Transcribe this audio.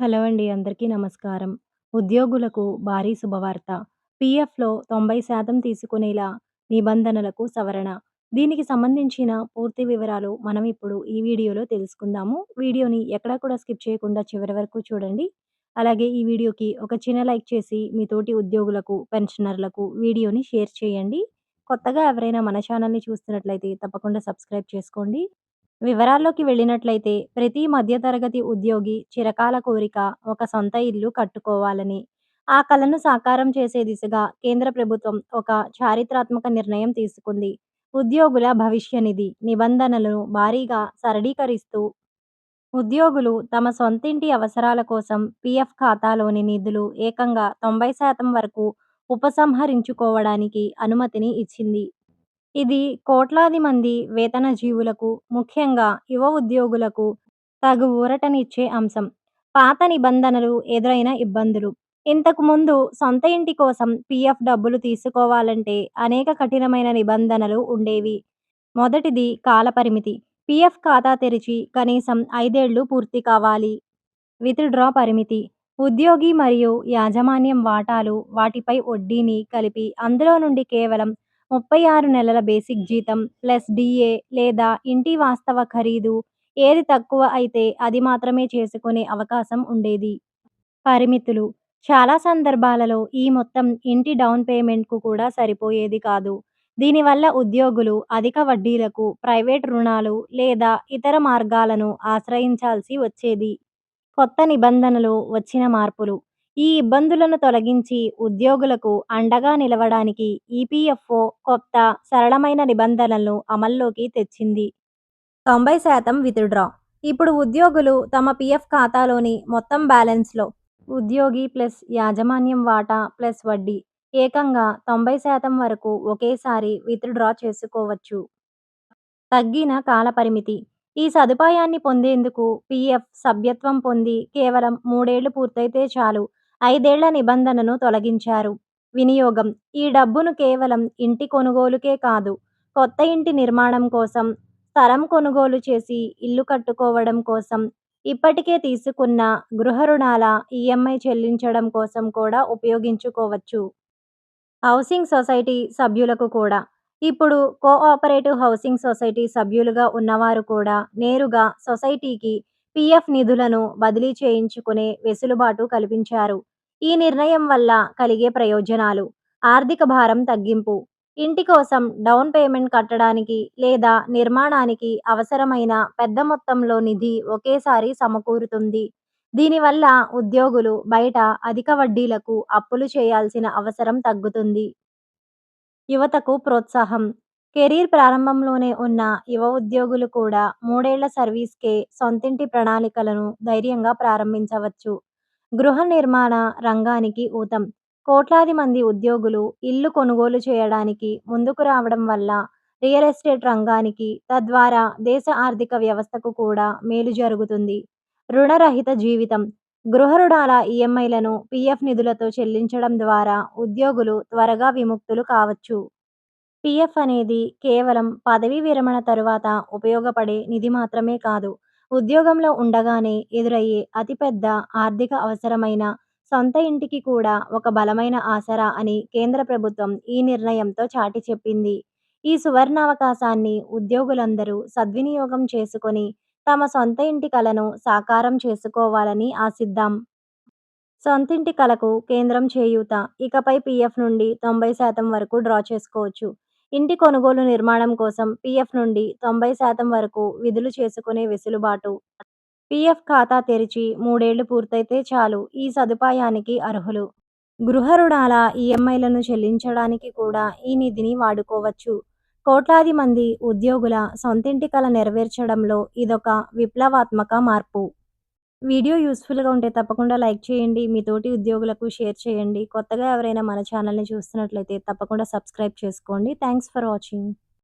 Hello అండి. అందరికీ నమస్కారం. ఉద్యోగులకు భారీ శుభవార్త. పీఎఫ్‌లో 90% తీసుకునేలా నిబంధనలకు సవరణ. దీనికి సంబంధించిన పూర్తి వివరాలు మనం ఇప్పుడు ఈ వీడియోలో తెలుసుకుందాము. వీడియోని ఎక్కడా కూడా స్కిప్ చేయకుండా చివరి వరకు చూడండి. అలాగే ఈ వీడియోకి ఒక చిన్న లైక్ చేసి మీ తోటి ఉద్యోగులకు, పెన్షనర్లకు వీడియోని షేర్ చేయండి. కొత్తగా ఎవరైనా మన ఛానల్‌ని చూస్తున్నట్లయితే తప్పకుండా సబ్స్క్రైబ్ చేసుకోండి. వివరాల్లోకి వెళ్ళినట్లయితే ప్రతి మధ్యతరగతి ఉద్యోగి చిరకాల కోరిక ఒక సొంత ఇల్లు కట్టుకోవాలని. ఆ కలను సాకారం చేసే దిశగా కేంద్ర ప్రభుత్వం ఒక చారిత్రాత్మక నిర్ణయం తీసుకుంది. ఉద్యోగుల భవిష్య నిధి నిబంధనలను భారీగా సరళీకరిస్తూ ఉద్యోగులు తమ సొంతింటి అవసరాల కోసం పిఎఫ్ ఖాతాలోని నిధులు ఏకంగా 90% వరకు ఉపసంహరించుకోవడానికి అనుమతిని ఇచ్చింది. ఇది కోట్లాది మంది వేతనజీవులకు, ముఖ్యంగా యువ ఉద్యోగులకు తగు ఊరటనిచ్చే అంశం. పాత నిబంధనలు ఎదురైన ఇబ్బందులు. ఇంతకు ముందు సొంత ఇంటి కోసం పీఎఫ్ డబ్బులు తీసుకోవాలంటే అనేక కఠినమైన నిబంధనలు ఉండేవి. మొదటిది కాలపరిమితి. పీఎఫ్ ఖాతా తెరిచి కనీసం ఐదేళ్ళు పూర్తి కావాలి. విత్ డ్రా పరిమితి. ఉద్యోగి మరియు యాజమాన్యం వాటాలు, వాటిపై వడ్డీని కలిపి అందులో నుండి కేవలం 36 నెలల బేసిక్ జీతం ప్లస్ డిఏ లేదా ఇంటి వాస్తవ ఖరీదు ఏది తక్కువ అయితే అది మాత్రమే చేసుకునే అవకాశం ఉండేది. పరిమితులు. చాలా సందర్భాలలో ఈ మొత్తం ఇంటి డౌన్ పేమెంట్‌కు కూడా సరిపోయేది కాదు. దీనివల్ల ఉద్యోగులు అధిక వడ్డీలకు, ప్రైవేట్ రుణాలు లేదా ఇతర మార్గాలను ఆశ్రయించాల్సి వచ్చేది. కొత్త నిబంధనలు, వచ్చిన మార్పులు. ఈ ఇబ్బందులను తొలగించి ఉద్యోగులకు అండగా నిలవడానికి ఈపీఎఫ్ఓ కొత్త, సరళమైన నిబంధనలను అమల్లోకి తెచ్చింది. 90% విత్ డ్రా. ఇప్పుడు ఉద్యోగులు తమ పీఎఫ్ ఖాతాలోని మొత్తం బ్యాలెన్స్‌లో ఉద్యోగి ప్లస్ యాజమాన్యం వాటా ప్లస్ వడ్డీ ఏకంగా 90% వరకు ఒకేసారి విత్ డ్రా చేసుకోవచ్చు. తగ్గిన కాలపరిమితి. ఈ సదుపాయాన్ని పొందేందుకు పిఎఫ్ సభ్యత్వం పొంది కేవలం మూడేళ్ళు పూర్తయితే చాలు. ఐదేళ్ళ నిబంధనను తొలగించారు. వినియోగం. ఈ డబ్బును కేవలం ఇంటి కొనుగోలుకే కాదు, కొత్త ఇంటి నిర్మాణం కోసం, స్థలం కొనుగోలు చేసి ఇల్లు కట్టుకోవడం కోసం, ఇప్పటికే తీసుకున్న గృహ రుణాల ఈఎంఐ చెల్లించడం కోసం కూడా ఉపయోగించుకోవచ్చు. హౌసింగ్ సొసైటీ సభ్యులకు కూడా. ఇప్పుడు కో ఆపరేటివ్ హౌసింగ్ సొసైటీ సభ్యులుగా ఉన్నవారు కూడా నేరుగా సొసైటీకి పీఎఫ్ నిధులను బదిలీ చేయించుకునే వెసులుబాటు కల్పించారు. ఈ నిర్ణయం వల్ల కలిగే ప్రయోజనాలు. ఆర్థిక భారం తగ్గింపు. ఇంటి కోసం డౌన్ పేమెంట్ కట్టడానికి లేదా నిర్మాణానికి అవసరమైన పెద్ద మొత్తంలో నిధి ఒకేసారి సమకూరుతుంది. దీనివల్ల ఉద్యోగులు బయట అధిక వడ్డీలకు అప్పులు చేయాల్సిన అవసరం తగ్గుతుంది. యువతకు ప్రోత్సాహం. కెరీర్ ప్రారంభంలోనే ఉన్న యువ ఉద్యోగులు కూడా మూడేళ్ళ సర్వీస్‌కే సొంతింటి ప్రణాళికలను ధైర్యంగా ప్రారంభించవచ్చు. గృహ నిర్మాణ రంగానికి ఊతం. కోట్లాది మంది ఉద్యోగులు ఇల్లు కొనుగోలు చేయడానికి ముందుకు రావడం వల్ల రియల్ ఎస్టేట్ రంగానికి, తద్వారా దేశ ఆర్థిక వ్యవస్థకు కూడా మేలు జరుగుతుంది. రుణరహిత జీవితం. గృహ రుణాల ఈఎంఐలను పిఎఫ్ నిధులతో చెల్లించడం ద్వారా ఉద్యోగులు త్వరగా విముక్తులు కావచ్చు. పిఎఫ్ అనేది కేవలం పదవీ విరమణ తరువాత ఉపయోగపడే నిధి మాత్రమే కాదు, ఉద్యోగంలో ఉండగానే ఎదురయ్యే అతిపెద్ద ఆర్థిక అవసరమైన సొంత ఇంటికి కూడా ఒక బలమైన ఆసరా అని కేంద్ర ప్రభుత్వం ఈ నిర్ణయంతో చాటి చెప్పింది. ఈ సువర్ణావకాశాన్ని ఉద్యోగులందరూ సద్వినియోగం చేసుకొని తమ సొంత ఇంటి కలను సాకారం చేసుకోవాలని ఆశిద్దాం. సొంతింటి కలకు కేంద్రం చేయూత. ఇకపై పీఎఫ్ నుండి 90% వరకు డ్రా చేసుకోవచ్చు. ఇంటి కొనుగోలు నిర్మాణం కోసం పీఎఫ్ నుండి 90% వరకు విధులు చేసుకునే వెసులుబాటు. పీఎఫ్ ఖాతా తెరిచి మూడేళ్ళు పూర్తయితే చాలు ఈ సదుపాయానికి అర్హులు. గృహ రుణాల ఈఎంఐలను చెల్లించడానికి కూడా ఈ నిధిని వాడుకోవచ్చు. కోట్లాది మంది ఉద్యోగుల సొంతింటి కల నెరవేర్చడంలో ఇదొక విప్లవాత్మక మార్పు. వీడియో యూస్ఫుల్గా ఉంటే తప్పకుండా లైక్ చేయండి. మీ తోటి ఉద్యోగులకు షేర్ చేయండి. కొత్తగా ఎవరైనా మన ఛానల్‌ని చూస్తున్నట్లయితే తప్పకుండా సబ్స్క్రైబ్ చేసుకోండి. Thanks for watching.